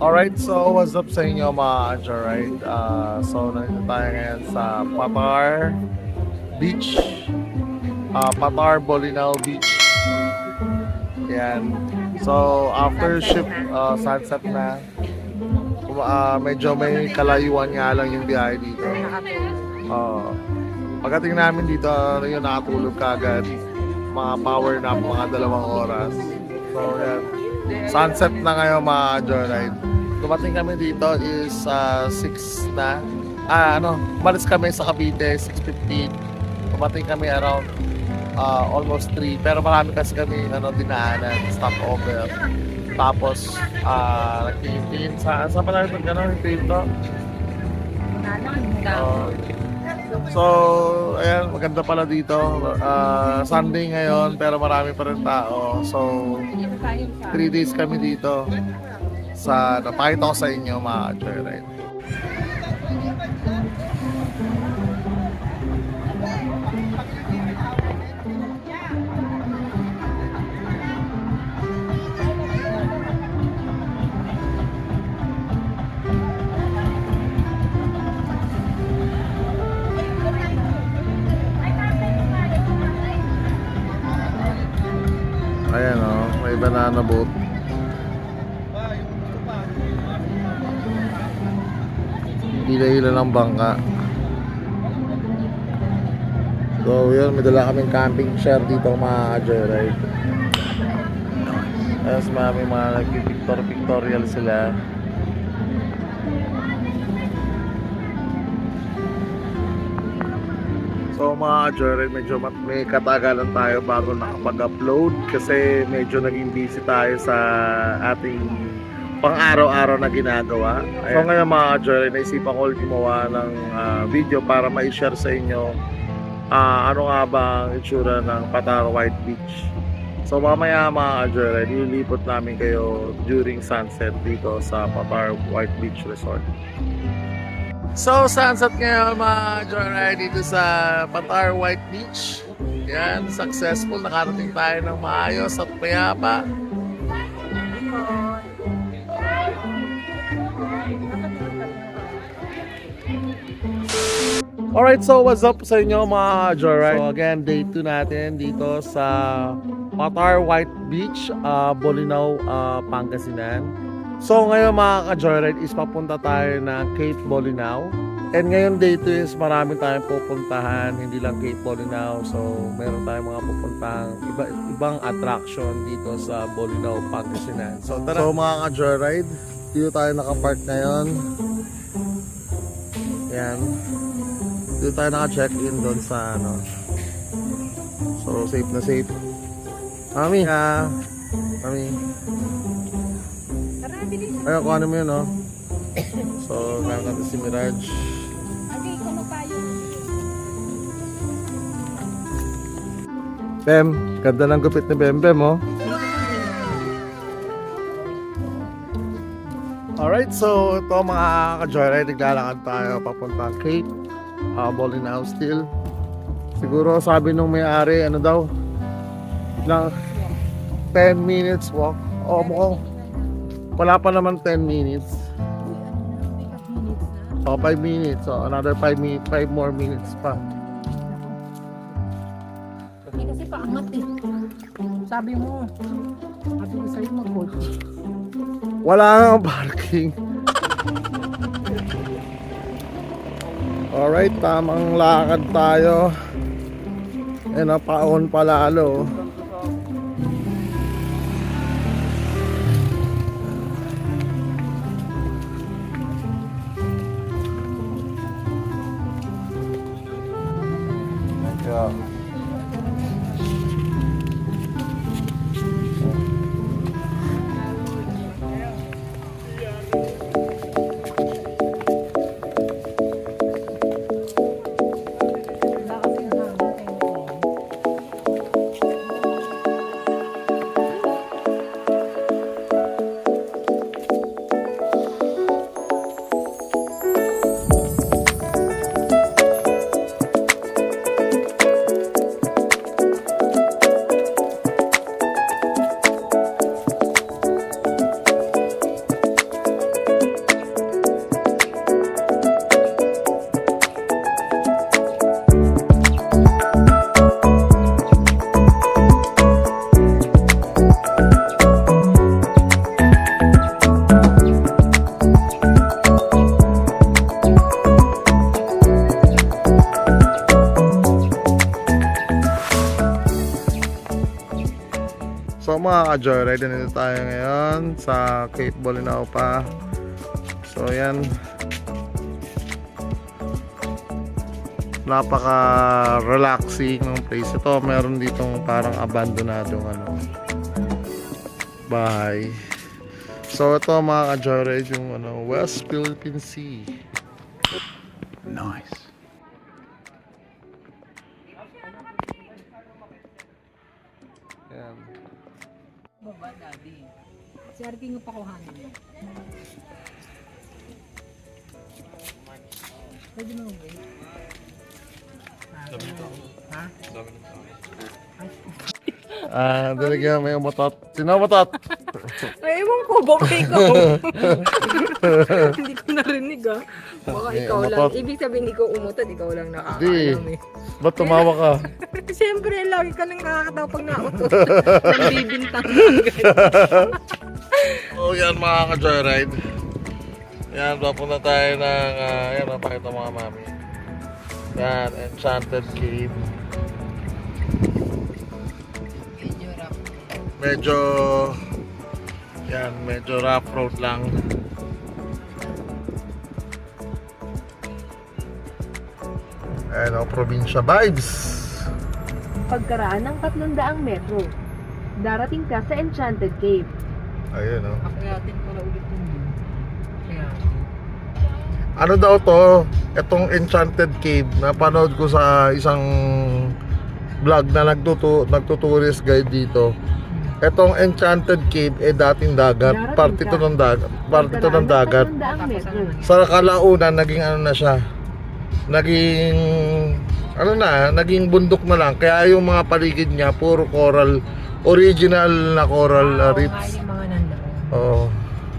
Alright, so what's up sa inyo mga Joyride? Uh, so nandito tayo ngayon sa Patar Beach. Uh, Patar Bolinao Beach. Yan. So after ship, uh, sunset na. Uh, medyo may kalayuan nga lang yung biyahe dito. Uh, pagdating namin dito, ano yun, nakatulog kagad. Mga power nap, mga dalawang oras. So yan. Sunset na ngayon mga Joyride. Dumating kami dito is uh, 6 na. Ah, ano, umalis kami sa Cavite, 6.15. Dumating kami around uh, almost 3. Pero marami kasi kami ano, dinaanan, stopover. Tapos, ah, nagtitin sa, saan pa namin gano'n, yung to? Uh, so, ayan, maganda pala dito. Ah, Sunday ngayon, pero marami pa rin tao. So, 3 days kami dito sa napakita ko sa inyo mga joyride. Ayan o, may banana boat. Hila-hila ng bangka. So yun, may dala kaming camping chair dito mga joyride. Tapos marami mga nag-pictorial sila. So mga joyride, medyo may katagalan tayo bago nakapag-upload kasi medyo naging busy tayo sa ating pang-araw-araw na ginagawa. So ngayon mga joyride, naisipan ko gumawa ng ah, video para ma-share sa inyo ah, ano nga ba ang itsura ng Patar White Beach. So mamaya mga joyride, ililipot namin kayo during sunset dito sa Patar White Beach Resort. So, sunset ngayon mga joyride dito sa Patar White Beach. Yan, successful. Nakarating tayo ng maayos at payapa. Alright, so what's up sa inyo mga joyride? So again, day 2 natin dito sa Patar White Beach, uh, Bolinao, uh, Pangasinan. So ngayon mga ka-joyride is papunta tayo ng Cape Bolinao. And ngayon day 2 is marami tayong pupuntahan, hindi lang Cape Bolinao. So meron tayong mga pupuntahang iba, ibang attraction dito sa Bolinao, Pangasinan. So tara. So mga ka-joyride, dito tayo nakapark ngayon. Yan. Dito tayo naka-check-in doon sa ano. So safe na safe. Mami ha. Mami. Ayun, kung ano mo yun, no? So, natin si Mirage. Okay, kumapayo. Bem, ganda ng gupit ni Bem Bem, oh. Alright, so ito mga ka-joyride, naglalakad tayo papuntang Cape, uh, Bolinao still. Siguro sabi nung may-ari, ano daw, lang 10 minutes walk. O, mukhang wala pa naman 10 minutes. O, 5 minutes. So, another 5 minutes, 5 more minutes pa. Eh, kasi paangat eh. Sabi mo, sabi ko sa'yo mag-coach. Wala nang parking. Alright, tamang lakad tayo. Eh, napaon pa lalo. Mga ka-joyride, nandito tayo ngayon sa Cape Bolinao pa. So yan. Napaka-relaxing ng place. Ito, meron ditong parang abandonadong ano, bahay. So ito mga ka-joyride, yung ano, West Philippine Sea. Nice. Arky nga pakuhanin mo. Pwede mo ba? Ha? Ah, daligyan may umutot. Sino umutot? Ay, ewan ko, baka ikaw. hindi ko narinig ah. Baka May ikaw lang. Ibig sabihin, hindi ko umutot, ikaw lang Di. nakakaalam eh. Ba't tumawa ka? Siyempre, lagi ka lang nakakatawa pag nautot. Nambibintang lang. Oh, yan mga ka-joyride. Yan, papunta tayo ng, uh, yan, napakita mga mami. Yan, Enchanted Cave. Medyo rough. Medyo, yan, medyo rough road lang. Ayan o, probinsya vibes. Pagkaraan ng 300 metro, darating ka sa Enchanted Cave. Ayun o. Akayatin ko na ulit yung view. Kaya, Ano daw to? Itong Enchanted Cave, napanood ko sa isang vlog na nagtutu nagtutourist guide dito. Itong Enchanted Cave eh dating dagat, parte to ng dagat, parte to ng dagat. ng 300 tapos metro, naman? Sa kalaunan naging ano na siya. Naging ano na, naging bundok na lang. Kaya yung mga paligid niya puro coral, original na coral uh, Ah, nga, reefs. yung mga nandoon. Oo.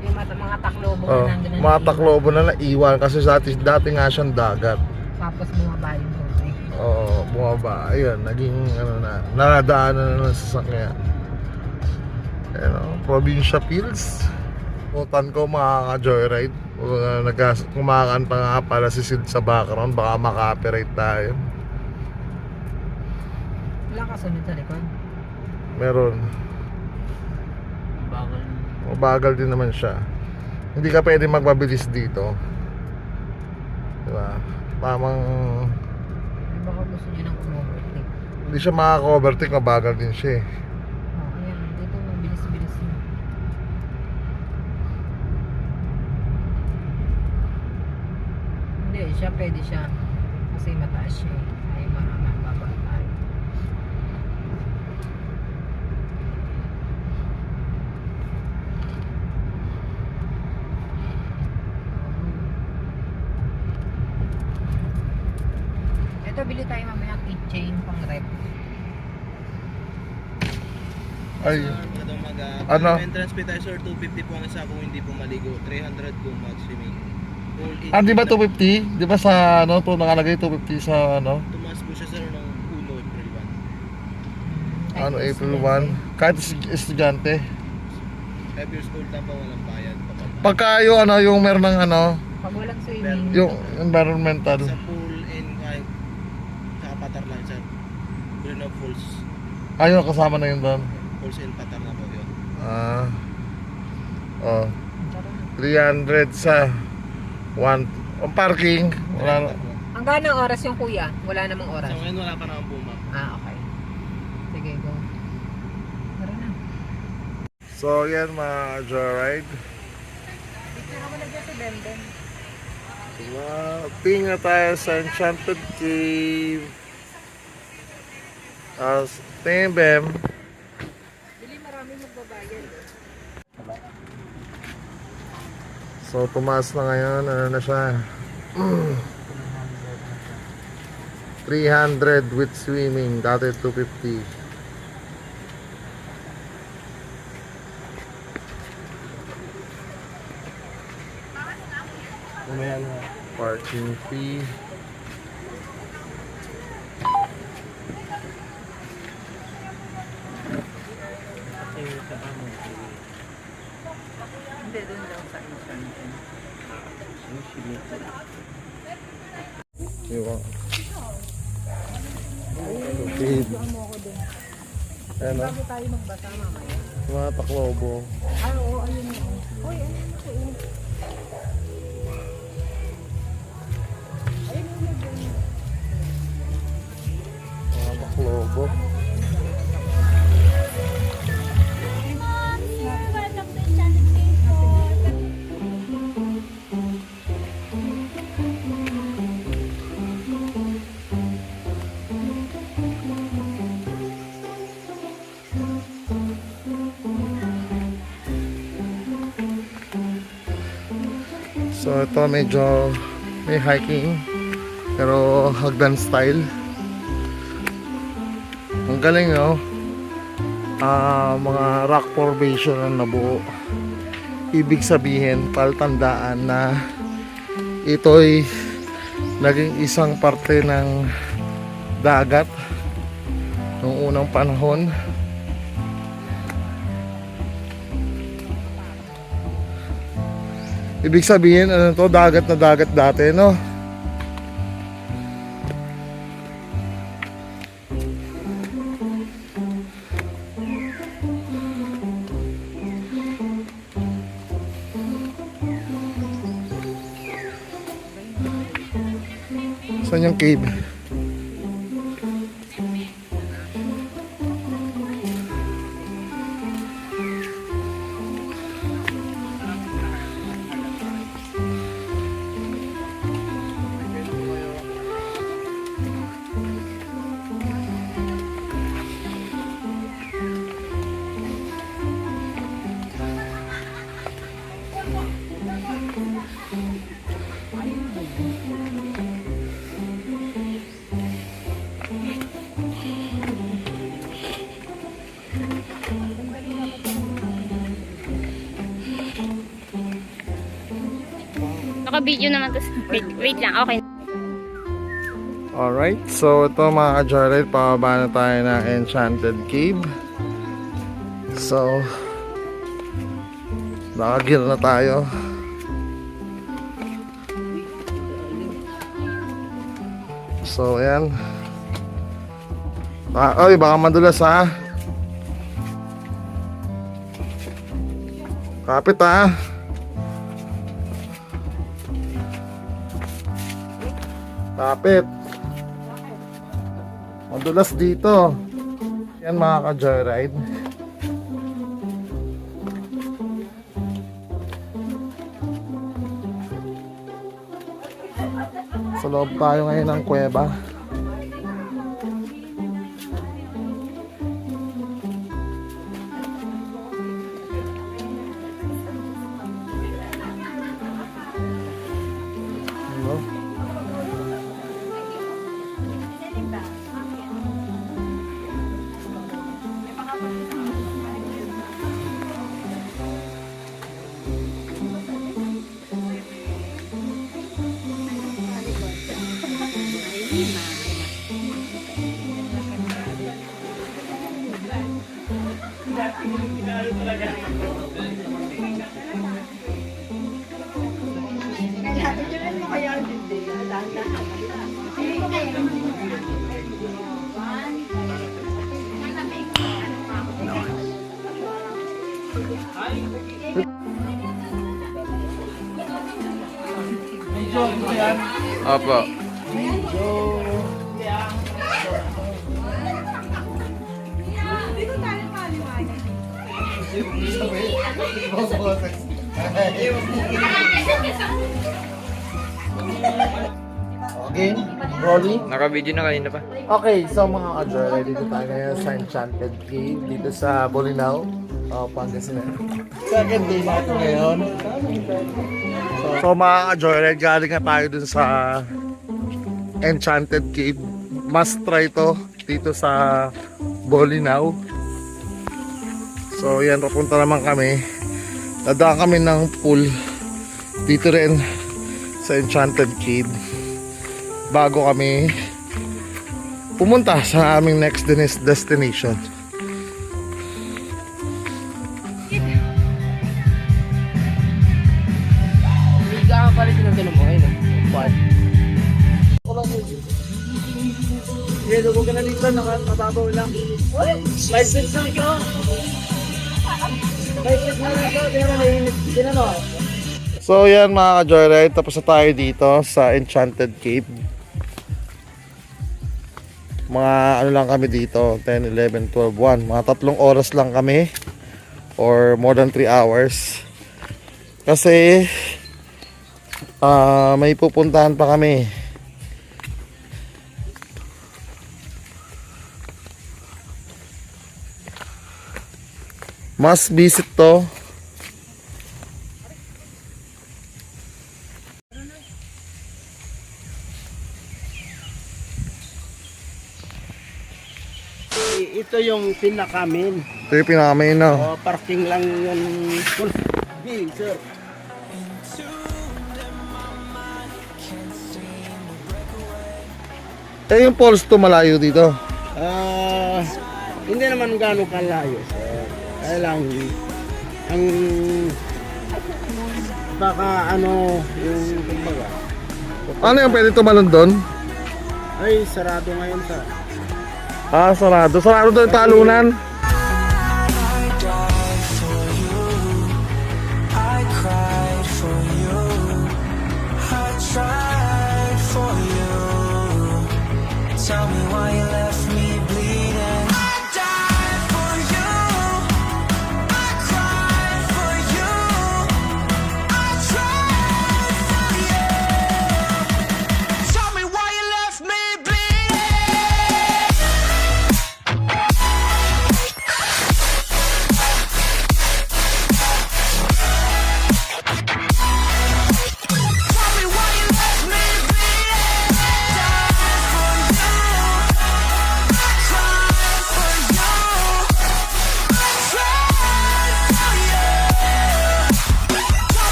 Yung mga, mga taklobo Oh, na nandun na mga taklobo na naiwan kasi dati, dati nga siyang dagat. Tapos bumaba yung tubig. Oo, bumaba. Ayun, naging ano na, naradaanan na ng sasakyan. Ayun, oh, probinsya fields. Putan ko mga ka-joyride. Uh, kumakan pa nga pala si Sid sa background. Baka maka-copyright tayo. Wala ka sunod sa likod. Meron. Bawal. Mabagal din naman siya. Hindi ka pwede magpabilis dito. Diba? Tamang... Baka gusto niya ng umovertake. Hindi siya makaka-overtake. Mabagal din siya eh. Siya pwede siya. Kasi mataas siya eh. Ay, marami baba tayo. Ito, bili tayo mamaya keychain pang rep. Ay, Magandang umaga. Ano? Ang entrance fee tayo sir, 250 po ang isa kung hindi po maligo. 300 po mag swimming. Ah, di ba 250? Di ba sa ano to nakalagay 250 sa ano? Tumaas po siya sir ng 1 April 1. Ano April 1? Kahit estudyante. 5 years old lang pa walang bayad. Pagka yung ano, yung meron ng ano, Pag walang swimming, yung environmental. Sa pool and kahit sa Patar lang sir. Bruno Falls. Ayun, kasama na yun doon. And Patar na po yun. Ah. Oh, 300 sa one ang parking. Wala na. hanggang ng oras yung kuya? Wala namang oras. Sa ngayon wala pa naman po ma'am. Ah, okay. Sige, go. Tara na. So, yan mga joyride. Picture ako na dyan sa Bemben. Wow, tingnan tayo sa Enchanted Cave. As tingin, Bem. Bili marami magbabayad. So, tumaas na ngayon. Ano na siya? 300 with swimming. Dati 250. Parking fee. Hindi, doon daw sa insurance. Diba? Cave. Ayan o. Bago tayo magbasa mamaya. Mga taklobo. Ah, oo, So ito medyo may hiking pero hagdan style. Ang galing no. Ah, mga rock formation ang nabuo. Ibig sabihin, paltandaan na ito'y naging isang parte ng dagat noong unang panahon. Ibig sabihin, ano to, dagat na dagat dati, no? Saan yung cave? Naka-video naman to. Wait, wait lang. Okay. Alright, so ito mga ka-joyride, pababa na tayo ng Enchanted Cave. So, nakagil na tayo. So, ayan. Ah, oy, baka madulas ha. Kapit ha. Kapit. Madulas dito. Yan mga ka-joyride. Sa loob tayo ngayon ng kuweba. Opo. Okay, rolling. Naka-video na kanina pa. Okay, so mga ka-joyride, dito tayo ngayon sa Enchanted Cave dito sa Bolinao, uh, Pangasinan. Second day natin ngayon. So, so mga ka-joyride, galing na tayo dun sa Enchanted Cave. Must try to dito sa Bolinao. So yan, papunta naman kami. Dadaan kami ng pool dito rin sa Enchanted Cave bago kami pumunta sa aming next destination. So yan mga ka-joyride, tapos na tayo dito sa Enchanted Cave. Mga ano lang kami dito, 10, 11, 12, 1. Mga tatlong oras lang kami or more than 3 hours. Kasi ah may pupuntahan pa kami. Mas visit to Ito yung pinakamin. Ito yung pinakamain na. O, parking lang yun. Hey, sir. Eh yung falls to malayo dito. Ah, hindi naman gaano kalayo, sir. Kaya lang, ang baka ano yung kumbaga Ano yung pwede tumalon doon? ay sarado ngayon sa Ah, sarado. Sarado doon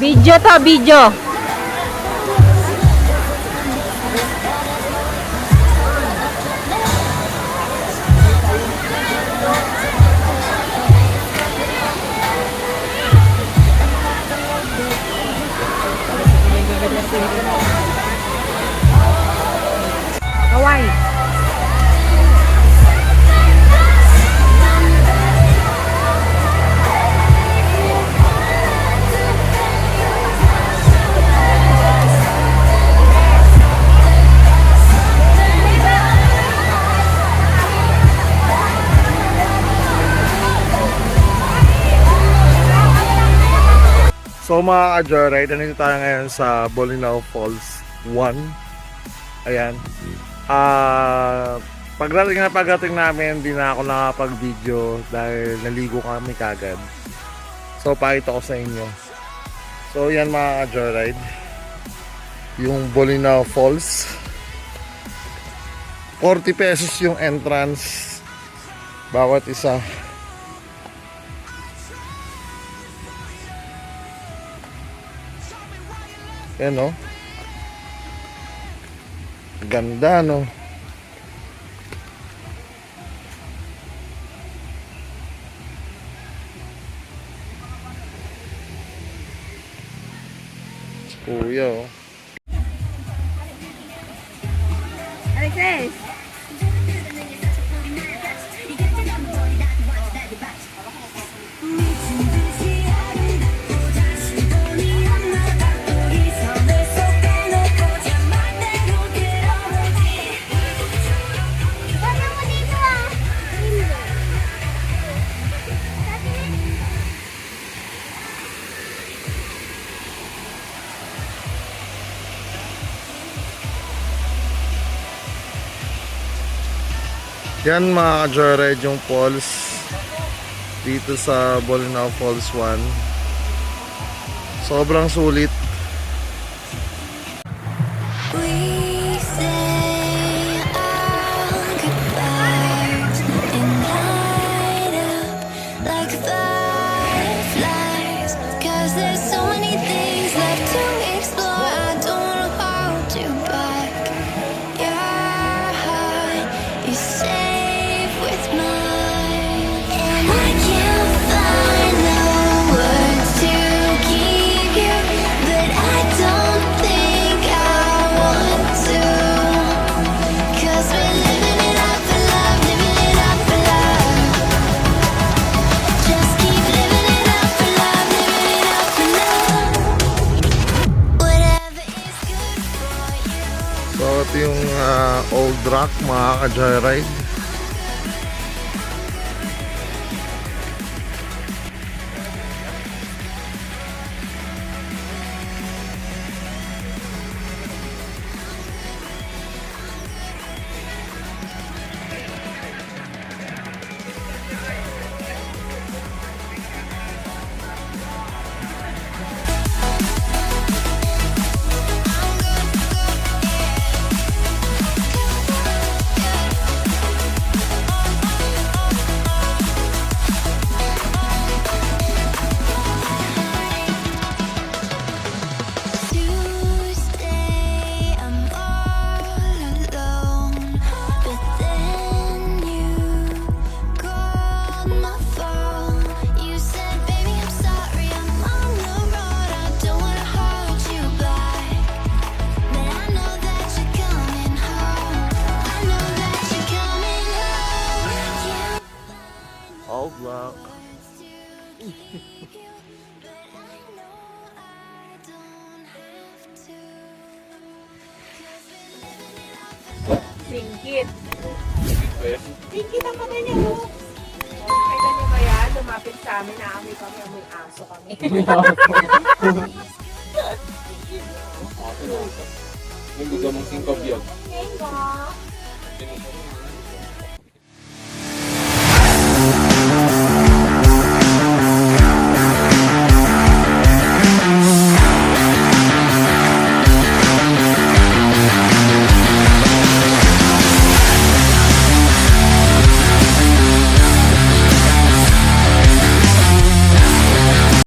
Video to, video. So mga ka-joyride, nandito tayo ngayon sa Bolinao Falls 1. Ayan. Ah, pagdating na pagdating namin, hindi na ako nakapag-video dahil naligo kami kagad. So pakita ko sa inyo. So yan mga ka-joyride. Yung Bolinao Falls. 40 pesos yung entrance bawat isa. Yan no. Ganda no. Kuya oh. Yan mga ka-joyride yung falls dito sa Bolinao Falls 1. Sobrang sulit. Old Rock mga Singkit. Singkit ang mata niya, oh. Kaya niyo ba yan? Lumapit sa amin na kami kami, may aso kami. Mong singkop yun. Hey, mo.